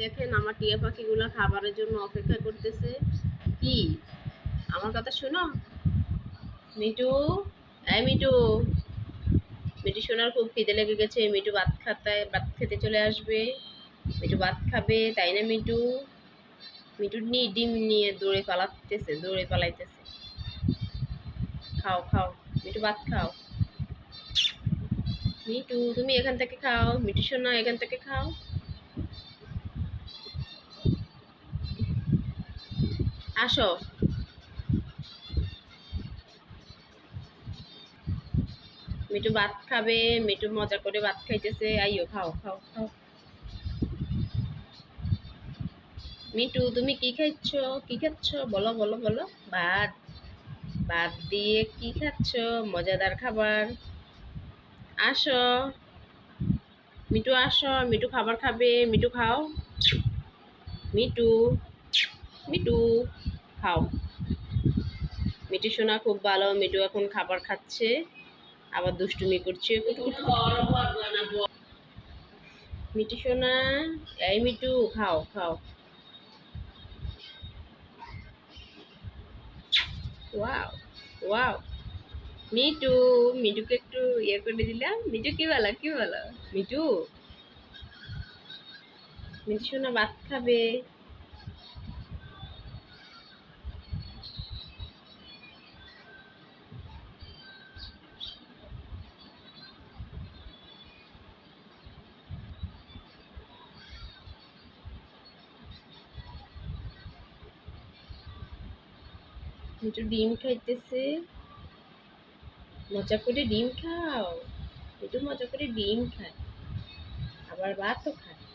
দেখেন আমার টিয়া পাখিগুলো খাবারের জন্য অপেক্ষা করতেছে। কি? আমার কথা শোনো। মিটু এই মিটু মিটু সোনার খুব খিদে লেগে গেছে। মিটু ভাত খাতে, ভাত খেতে চলে আসবে। মিটু ভাত খাবে, তাই না মিটু মিটু নিয়ে ডিম নিয়ে দৌড়ে পালাতেছে, দৌড়ে পালাইতেছে। খাও খাও। মিটু ভাত খাও। মিটু তুমি এখান থেকে খাও। মিটু সোনা এখান থেকে খাও। আসো। মিটু ভাত খাবে মিটু মজা করে ভাত খাইতেছে। আইও খাও খাও খাও। মিটু তুমি কি খাচ্ছ কি খাচ্ছ? বলো বলো বলো। ভাত। ভাত দিয়ে কি খাচ্ছ? মজাদার খাবার। আসো। মিটু আসো। মিটু খাবার খাবে। মিটু খাও। মিটু মিটু খাও। মিটু সোনা খুব ভালো। মিটু এখন খাবার খাচ্ছে। আবার দুষ্টুমি করছে। মিটু সোনা, এই মিটু খাও খাও। Wow wow. মিটু মিটুকে একটু ইয়ে করে দিলাম। মিটু কি কি বলো? মিটু মিটু সোনা ভাত খাবে। মিটু ডিম খাইতেছে। মজা করে ডিম খাও। একটু মজা করে ডিম খায়। আবার ভাতও খায়।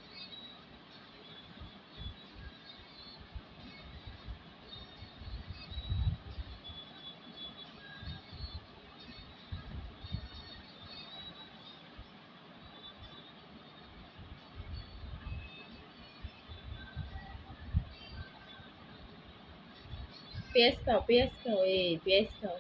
পেঁয়াজ খাও পেঁয়াজ খাও এই পেঁয়াজ খাও